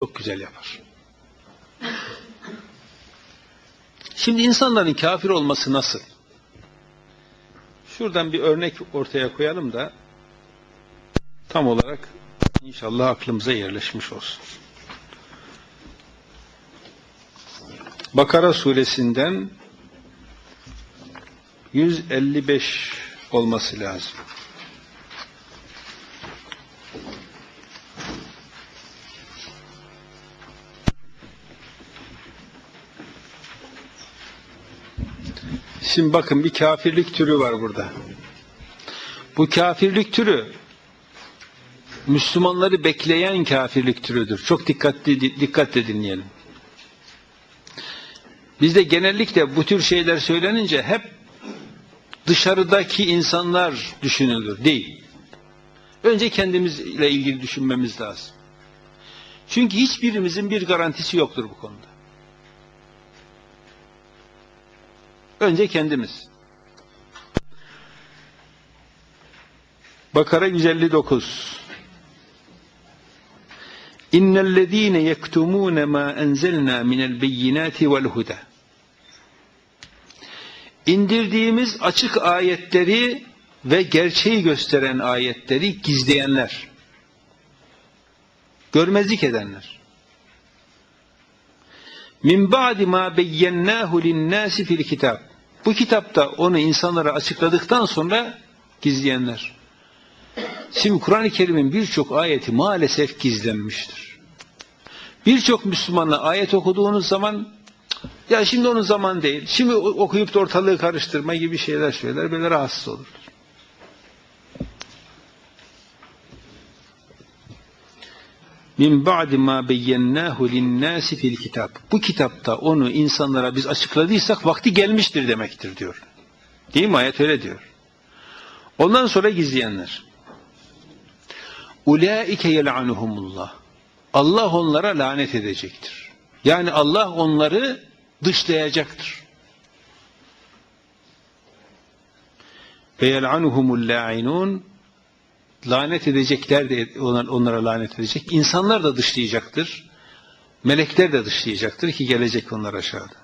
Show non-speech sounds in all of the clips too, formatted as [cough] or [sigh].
çok güzel yapar. [laughs] Şimdi insanların kafir olması nasıl? Şuradan bir örnek ortaya koyalım da tam olarak inşallah aklımıza yerleşmiş olsun. Bakara suresinden 155 olması lazım. Şimdi bakın bir kafirlik türü var burada. Bu kafirlik türü Müslümanları bekleyen kafirlik türüdür. Çok dikkatli dikkatle dinleyelim. Bizde genellikle bu tür şeyler söylenince hep dışarıdaki insanlar düşünülür. Değil. Önce kendimizle ilgili düşünmemiz lazım. Çünkü hiçbirimizin bir garantisi yoktur bu konuda. Önce kendimiz. Bakara 159 İnnellezîne yektumûne mâ enzelnâ minel beyinâti vel huda İndirdiğimiz açık ayetleri ve gerçeği gösteren ayetleri gizleyenler, görmezlik edenler. Min ba'di ma beyyennâhu linnâsi fil kitap. Bu kitapta onu insanlara açıkladıktan sonra gizleyenler. Şimdi Kur'an-ı Kerim'in birçok ayeti maalesef gizlenmiştir. Birçok Müslümanla ayet okuduğunuz zaman ya şimdi onun zaman değil, şimdi okuyup da ortalığı karıştırma gibi şeyler söyler, böyle rahatsız olurlar. Min ba'di ma beyyennahu linnâsi fil kitap. Bu kitapta onu insanlara biz açıkladıysak vakti gelmiştir demektir diyor. Değil mi? Ayet öyle diyor. Ondan sonra gizleyenler. Ulaike yel'anuhumullah. Allah onlara lanet edecektir. Yani Allah onları dışlayacaktır. Ve yel'anuhumul la'inun lanet edecekler de onlara lanet edecek. İnsanlar da dışlayacaktır. Melekler de dışlayacaktır ki gelecek onlar aşağıda.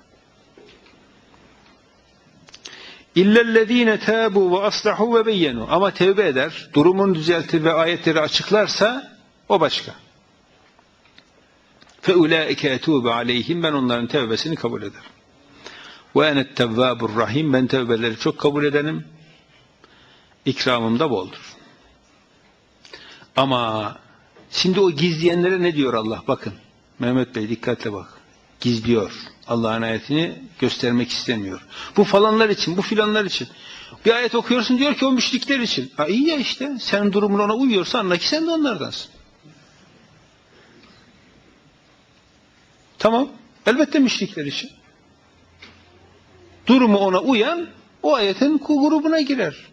İllellezine tabu ve aslahu ve beyyenu. Ama tevbe eder, durumunu düzeltir ve ayetleri açıklarsa o başka. Fe ulaike etûbe aleyhim. Ben onların tevbesini kabul ederim. Ve enet tevvabur rahim. Ben tevbeleri çok kabul edenim. İkramım da boldur. Ama şimdi o gizleyenlere ne diyor Allah? Bakın. Mehmet Bey dikkatle bak. Gizliyor. Allah'ın ayetini göstermek istemiyor. Bu falanlar için, bu filanlar için. Bir ayet okuyorsun diyor ki o müşrikler için. Ha iyi ya işte. Senin durumun ona uyuyorsa anla ki sen de onlardansın. Tamam. Elbette müşrikler için. Durumu ona uyan o ayetin grubuna girer.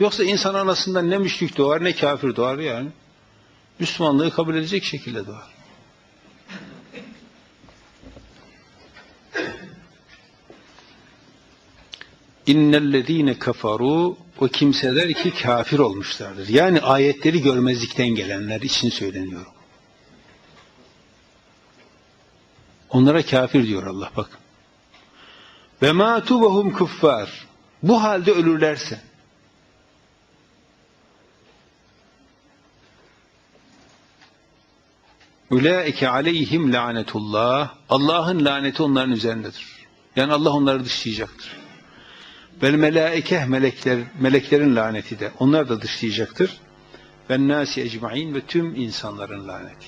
Yoksa insan anasından ne müşrik doğar ne kafir doğar yani. Müslümanlığı kabul edecek şekilde doğar. İnnellezîne kafaru o kimseler ki kafir olmuşlardır. Yani ayetleri görmezlikten gelenler için söyleniyor. Onlara kafir diyor Allah bak. Ve mâtu ve hum kuffar. Bu halde ölürlerse Ulaike aleyhim lanetullah. Allah'ın laneti onların üzerindedir. Yani Allah onları dışlayacaktır. Vel melaike melekler meleklerin laneti de onlar da dışlayacaktır. Ve nasi ecmaîn ve tüm insanların laneti.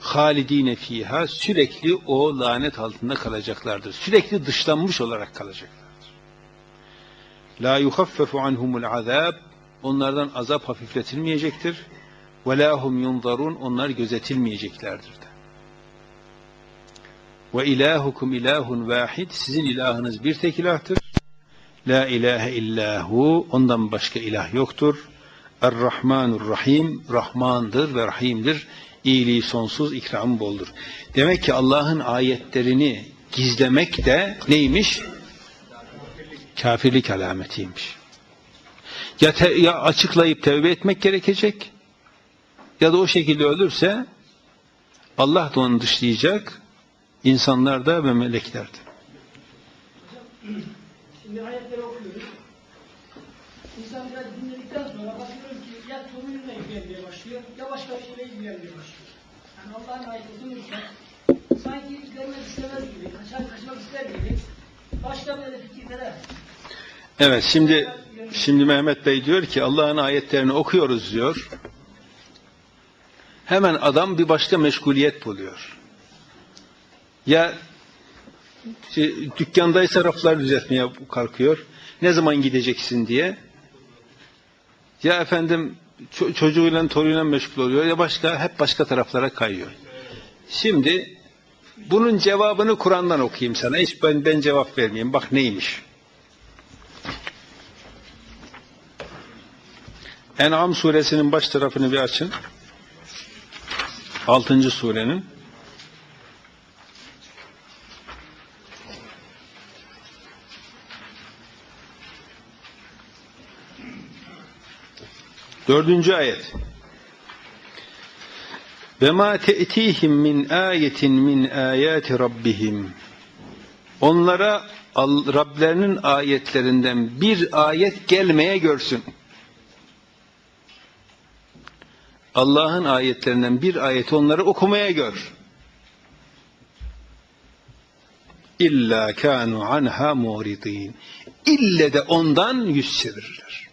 Halidine fiha sürekli o lanet altında kalacaklardır. Sürekli dışlanmış olarak kalacaklardır. La yuhaffefu anhumul azab onlardan azap hafifletilmeyecektir. وَلَا هُمْ يُنْظَرُونَ Onlar gözetilmeyeceklerdir de. وَاِلَٰهُكُمْ ilahun vahid Sizin ilahınız bir tek ilahtır. La ilahe illahu Ondan başka ilah yoktur. Er-Rahmanur Rahim Rahmandır ve Rahim'dir. İyiliği sonsuz, ikram boldur. Demek ki Allah'ın ayetlerini gizlemek de neymiş? Kafirlik alametiymiş. Ya, te, ya açıklayıp tevbe etmek gerekecek ya da o şekilde ölürse Allah da onu dışlayacak, insanlar da ve melekler de. Şimdi ayetleri okuyoruz. İnsan biraz dinledikten sonra bakıyorum ki ya sorunla ilgilenmeye başlıyor ya başka bir şeyle ilgilenmeye başlıyor. Yani Allah'ın ayeti okunursa sanki ilgilenmek istemez gibi, kaçar kaçmak ister gibi başka böyle fikirlere Evet şimdi şimdi Mehmet Bey diyor ki Allah'ın ayetlerini okuyoruz diyor. Hemen adam bir başka meşguliyet buluyor. Ya şey, dükkandaysa raflar düzeltmeye kalkıyor. Ne zaman gideceksin diye. Ya efendim ço- çocuğuyla torunuyla meşgul oluyor ya başka hep başka taraflara kayıyor. Şimdi bunun cevabını Kur'an'dan okuyayım sana. Hiç ben ben cevap vermeyeyim. Bak neymiş. En'am suresinin baş tarafını bir açın. 6. surenin. Dördüncü ayet. Ve ma te'tihim min ayetin min ayati rabbihim. Onlara Rablerinin ayetlerinden bir ayet gelmeye görsün. Allah'ın ayetlerinden bir ayet onları okumaya gör. İlla kanu anha muridin. İlle de ondan yüz çevirirler.